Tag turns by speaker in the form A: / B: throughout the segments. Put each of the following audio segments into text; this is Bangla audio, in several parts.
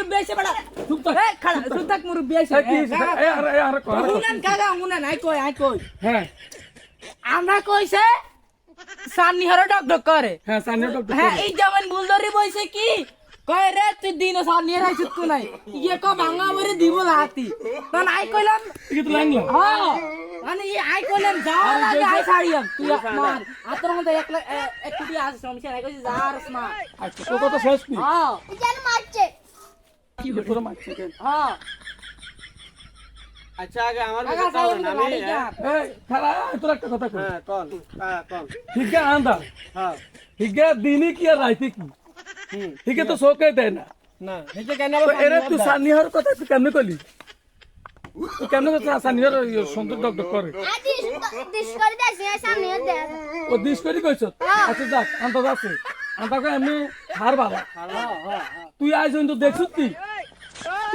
A: মুরব্বি আইছে বেটা
B: চুপ থাক।
A: এই খাড়া চুপ থাক মুরব্বি আইছে।
B: কি হইছে? আর এই আর কর, আর কর।
A: শুনেন আই কই আই কই।
B: হ্যাঁ।
A: আমরা কইছে হরে ডক ডক করে।
B: হ্যাঁ
A: হ্যাঁ এই যেমন বুলদরি বইছে কি? কয় রে তুই দিন সান্নি হরে আইছিস নাই? ইয়ে ক ভাঙা মরে দিব লাতি তখন আই কইলাম
B: কি তো লাগলা
A: হ্যাঁ মানে এই আই কইলাম যাওয়ার আগে আই ছাড়িয়াম তুই মার। আতর মধ্যে এক এক কোটি আছে সমস্যা নাই কইছি যার মা
B: আচ্ছা তো কথা শেষ নি
A: হ্যাঁ
C: যেন মারছে
B: কি? তোরা মারছিস কেন?
A: হ্যাঁ
D: আচ্ছা আগে আমার
A: কাকা
D: বিষয়ে
A: সাউন্ড
D: বলেন, আমি
A: বাড়ি যা।
B: এই খালা তোর একটা কথা
D: হ্যাঁ হ্যাঁ
B: ঠিক আছে আন্দা
D: হ্যাঁ।
B: ঠিক আছে দিনই কি আর রাইতে কি? ঠিক তো শোকে দেয় না।
D: না
B: এরে তুই সানিয়ার কথা তুই কেমনে কলি কেমনে কথা করে? ও দিস করি কইছ? আচ্ছা যাক আন্দাজ আছে। আন্দাকে এমনি হার বাবা। তুই আজ তো দেখছিস তুই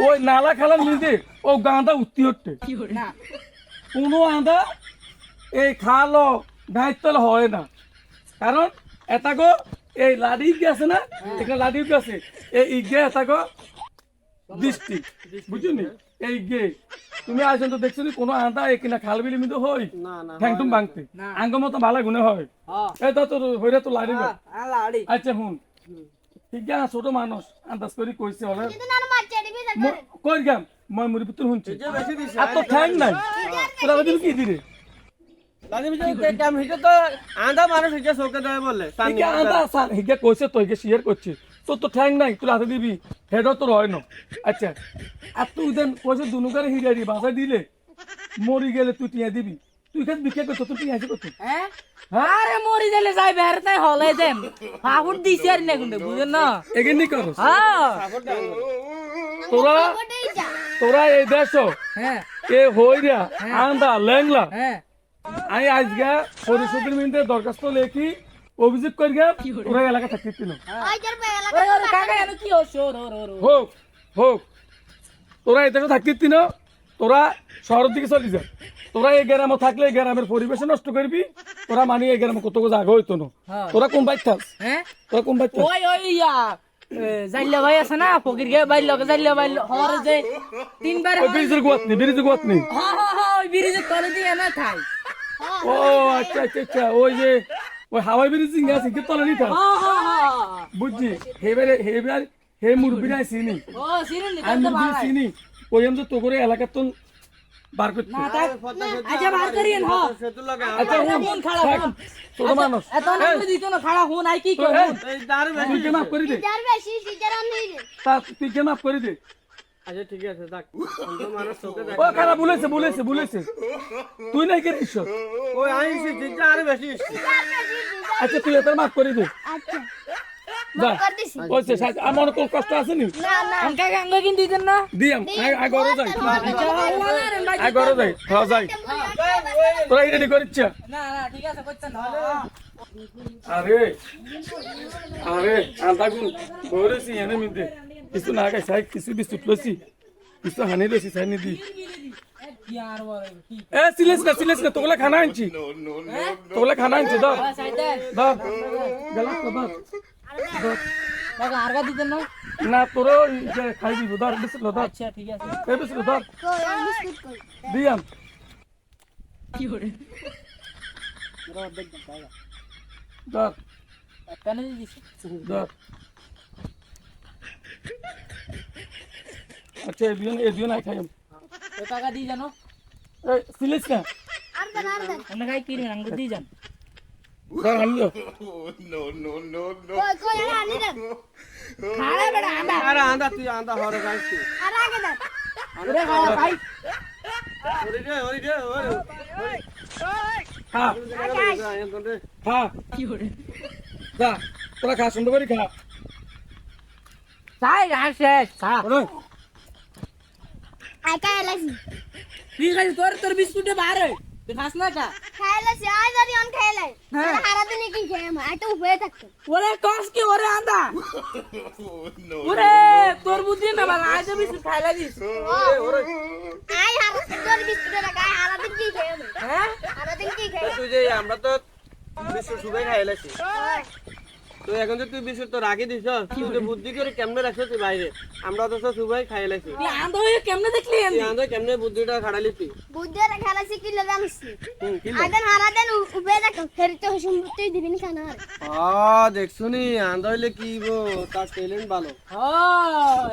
B: ওই নালা খেলার নিজে ও গাঁদা উত্তি হচ্ছে
A: না।
B: কোনো আন্দা এই খালো দায়িত্ব হয় না। কারণ এটা গো এই লাডি কি আছে না? এখানে লাডি কি আছে। এই ইগে এটা গো দৃষ্টি। বুঝলি এই গে তুমি আজ তো দেখছ নি? কোনো আন্দা এই কিনা খাল বিলি মিতো হই?
D: না না
B: ঠ্যাংটুম বাংতে।
A: না।
B: আঙ্গ মতো ভালো গুণে হয়।
A: হ্যাঁ।
B: এই তো তোর হইরে তো লাড়ি। না
A: আল্লাহ আড়ি
B: আচ্ছা হুন। ঠিক আছে ছোট মানুষ। আন্দাজ করি কইছে হলে কই গাম? মই মুড়ি পুতুল হুনছি আর তো ঠ্যাং নাই। তোরা দিল? কি দিরে দিবি হেডও তোর হয় না। আচ্ছা আর তুই দেন কইছে দুনুকারে হিরারি বাসা দিলে মরি গেলে তুই টিয়া দিবি। তুই খালি বিক্রি করতো তুই টিয়া করতো
A: হ্যাঁ? আরে মরি দিলে যাই বের তাই হলে দেম। ফাহুর দিছে আর না বুঝেন না?
B: এগেনি করস।
A: হ্যাঁ।
B: তোরা তোরা এই দেশ
A: হ্যাঁ।
B: এ হইরা আন্দা লেংলা
A: হ্যাঁ।
B: আমি আজকে পরিষদের মিনিটে দরখাস্ত লেখি অভিযোগ করি গে ওরা এলাকা থাকতে হোক হোক। তোরা এই দেশে থাকতে তোরা শহরের দিকে চলে যা। তোরা এই গ্রামে থাকলে এই গ্রামের পরিবেশ নষ্ট করবি তোরা মানি এই গ্রামে কত জায়গা হইতো না।
A: হ্যাঁ।
B: তোরা কোন বাইক থাক
A: হ্যাঁ?
B: তোরা কোন বাইক থাক
A: ওই ওই ইয়া জাইলা ভাই আছে না? ফকির গে বাইল লগে জাইলা বাইল হরে যে তিনবার
B: ওই ব্রিজের গোয়াত নেই ব্রিজের গোয়াত নেই
A: হ্যাঁ হ্যাঁ হ্যাঁ ওই ব্রিজে তলে দিয়ে না খাই
B: ও আচ্ছা আচ্ছা আচ্ছা ওই যে ওই হাওয়াই ব্রিজ সিং আছে কি তলে নিতা
A: হ্যাঁ হ্যাঁ হ্যাঁ
B: বুঝছি হেবারে হেবার হে মুরবি নাই চিনি।
A: ও সিরিন নি
B: আমি
A: তো ভাই
B: চিনি। ওই আমি তো তো বার
A: তাই আচ্ছা বার করিয়েন হ্যাঁ
D: সেতু লাগে
B: আচ্ছা
A: আচ্ছা,
B: হুন
A: হুন, খাড়া হুন।
B: ছোট মানুষ।
A: এত না দিত না খাড়া হুন আই কি করব?
D: দাঁড় বেশি
B: তুই কে মাফ করে দে
C: যার বেশি সিজার আনি
B: তা তুই কে মাফ করে দে
D: আচ্ছা ঠিক আছে অন্ধ মানুষ চোখে দেয়
B: ও খারাপ বলেছে বলেছে বলেছে। তুই নাই কে ঈশ্বর
D: ওই আইসি জিজ্ঞা বেশি
B: আচ্ছা তুই এত মাফ করে দে
C: আচ্ছা
B: যা
C: কর দিছি
B: ওইছে আমার কোন কষ্ট আছে নি?
C: না না।
A: না?
B: দিয়াম আই গরো যাই।
A: আচ্ছা আল্লাহ রে ভাই
B: আই গরো যাই। হ্যাঁ যাই। তোরা রেডি করিচ্ছ
A: না না ঠিক আছে করছেন না
B: আরে আরে আন্তা গুন বরেছি এনে মিদে কিছু না গাই সাই কিছু বিস্কুট লসি কিছু হানি দি
A: কি আর বলে কি
B: এ সিলেস না সিলেস না তোগুলা খানা আনছি। তোগুলা খানা আনছি ধর।
A: সাইডে
B: ধর। গেলাস তো ধর ধর।
A: কাকা আরগা দিতেন না
B: না তোর খাই দিব ধর বিস্কুট লো ধর
A: আচ্ছা ঠিক আছে
B: এ বিস্কুট ধর
C: কই আমি বিস্কুট কই
B: দিয়াম
A: কি করে রোদ দেখবেন কাকা
B: ধর
A: কেন দিছিস
B: ধর আচ্ছা এদিন এদিন আই খাইম
A: তো কাকা দি জানো
B: এ সিলেস না
C: আর দেন আর দেন
A: অন্য খাই কিনে আঙ্গুর দি জান
B: তোরা খা সুন্দর করে খা
A: শেষ তুই খাই তোর তোর বিস্কুটে বারে তুই খাস না কা
C: খাই লাসি আই যদি অন খাই লাই। সারা দিন কি খাই আমি আই উপরে থাকতো।
A: ওরে কস কি ওরে আন্দা? ওরে তোর বুদ্ধি না বাবা আজ বিস্কুট খাইলা দিস।
C: আই হারা তোর বিস্কুট রাখা আই হারা দিন কি খাই আমি
A: হ্যাঁ?
C: হারা দিন কি খাই
D: তুই যে আমরা তো সুগাই খাইলাছি তো এখন যে তুই বিস্কুট তো রাখি দিছ তুই তো বুদ্ধি করে কেমনে রাখছ তুই বাইরে? আমরা তো সব সুবাই খাই লাইছি।
A: তুই কেমনে দেখলি
D: কেমনে বুদ্ধিটা খাড়ালি তুই? কি
C: উবে দেখ সম্পত্তি
D: আ দেখছুনি হইলে কি গো তার ট্যালেন্ট ভালো।
A: ও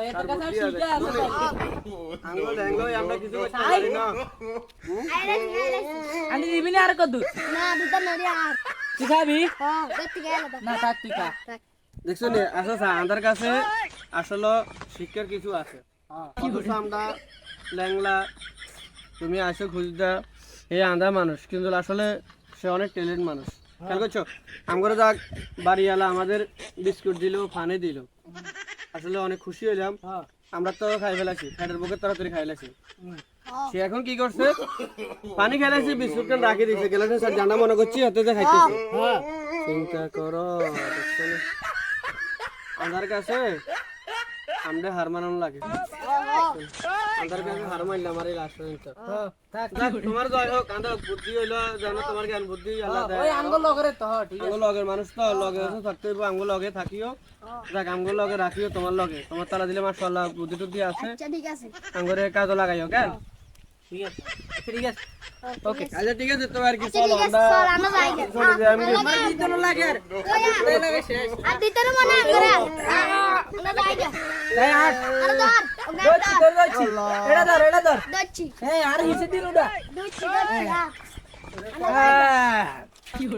A: এটা কথা শিখে আছে
D: আঙ্গ ল্যাঙ্গো আমরা কিছু করতে পারি না।
C: আইরাস আইরাস
A: দিবি না আর কদু
C: না দুটা নড়ি আর
A: তুই খাবি?
C: হ্যাঁ
A: না থাক তুই খা।
D: দেখছুনি আসলে আন্ধার কাছে আসলে শিক্ষার কিছু আছে। অথচ আমরা ল্যাংলা তুমি আসো খুঁজদা এই আন্ধা মানুষ কিন্তু আসলে সে অনেক ট্যালেন্ট মানুষ। খেয়াল করছ? আমরা যাক বাড়িওয়ালা আমাদের বিস্কুট দিল ফানে দিল। আসলে অনেক খুশি হইলাম। আমরা তো খাই ফেলাছি ফ্যাটের বুকে তাড়াতাড়ি খাই ফেলাছি। সে এখন কি করছে? পানি খেলাইছে বিস্কুট কেন রাখি দিছে গেলাছে স্যার জানা মনে করছি হতে যে খাইতেছে। চিন্তা করো? আন্ধার কাছে আমরা হার মানানো লাগে। আন্ধার কাছে হার মারলে আমার এই লাস্ট পর্যন্ত তোমার জয় হোক আন্ধার বুদ্ধি হইল জানো তোমার জ্ঞান বুদ্ধি আল্লাহ দেয়
A: আঙ্গুল লগরে তো ঠিক
D: আমগো লগের মানুষ তো লগে থাকতে হইব লগে থাকিও। যাক আমগো লগে রাখিও তোমার লগে। তোমার তালা দিলে মাশাআল্লাহ বুদ্ধি টুদ্ধি আছে।
C: আচ্ছা ঠিক আছে।
D: আঙ্গরে কাজও লাগাইও কেন
A: ঠিক আছে। ঠিক আছে।
D: ওকে আচ্ছা ঠিক আছে তো আর কি
C: আচ্ছা
D: চলো আমরা
C: আমরা যাই গে
D: যাই আমি
A: দিতে লাগে। আর। এই লাগে। শেষ।
C: আর দিতে মনে করে আমরা যাই গে
A: আট
C: আর ধর
A: দচ্ছি ধর। দচ্ছি এটা ধর এটা ধর।
C: দচ্ছি
A: এই আর হিসে দিন ওটা।
C: দচ্ছি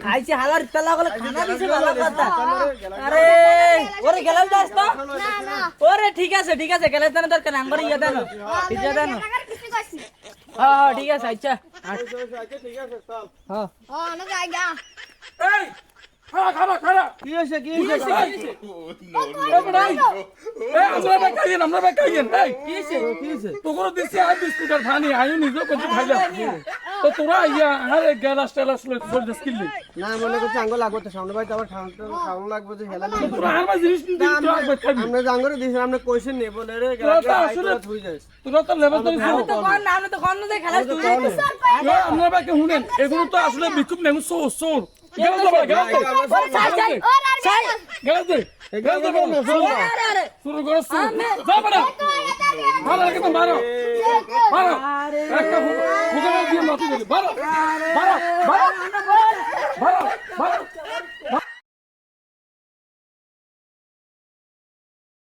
C: দচ্ছি
A: হালার তেলা গলে খানা দিছে ভালো কথা আরে ওরে গেলাম দাস তো।
C: না না।
A: ওরে ঠিক আছে ঠিক আছে গেলে দেন দরকার আঙ্গর ইয়ে দেন। আছে দেন। হ্যাঁ হ্যাঁ ঠিক আছে আচ্ছা।
D: আচ্ছা ঠিক আছে চল।
A: হ্যাঁ।
C: ও আমরা যাই
D: কি হইছে কি হইছে
B: এই আমরা এই
A: কি হইছে
D: কি হইছে
B: দিছে আই নিজে তো তোরা ইয়া আরে গ্যালাস টেলাস লই তোর দিস
D: না মনে করছি আঙ্গ লাগবে তো সামনে ভাই তো আবার খাওয়াতে খাওয়ানো লাগবে যে হেলা নেই
B: তোরা আমার জিনিস দিন তো আগে খাবি।
D: আমরা জাঙ্গরে দিছি আমরা কইছেন নেই বলে রে
B: তোরা আসলে-
D: থুই যাস।
B: তোরা তো
A: আমি তো কোন নাম তো কোন না খেলা তুই
B: আমরা বেকা শুনেন এগুলো তো আসলে বিকুপ নেই সোর সোর শুরু করো ভালো লাগে তো মারো মারো একটা ফুটা দিয়ে মাটি দিলি। মারো মারো মারো মারো মারো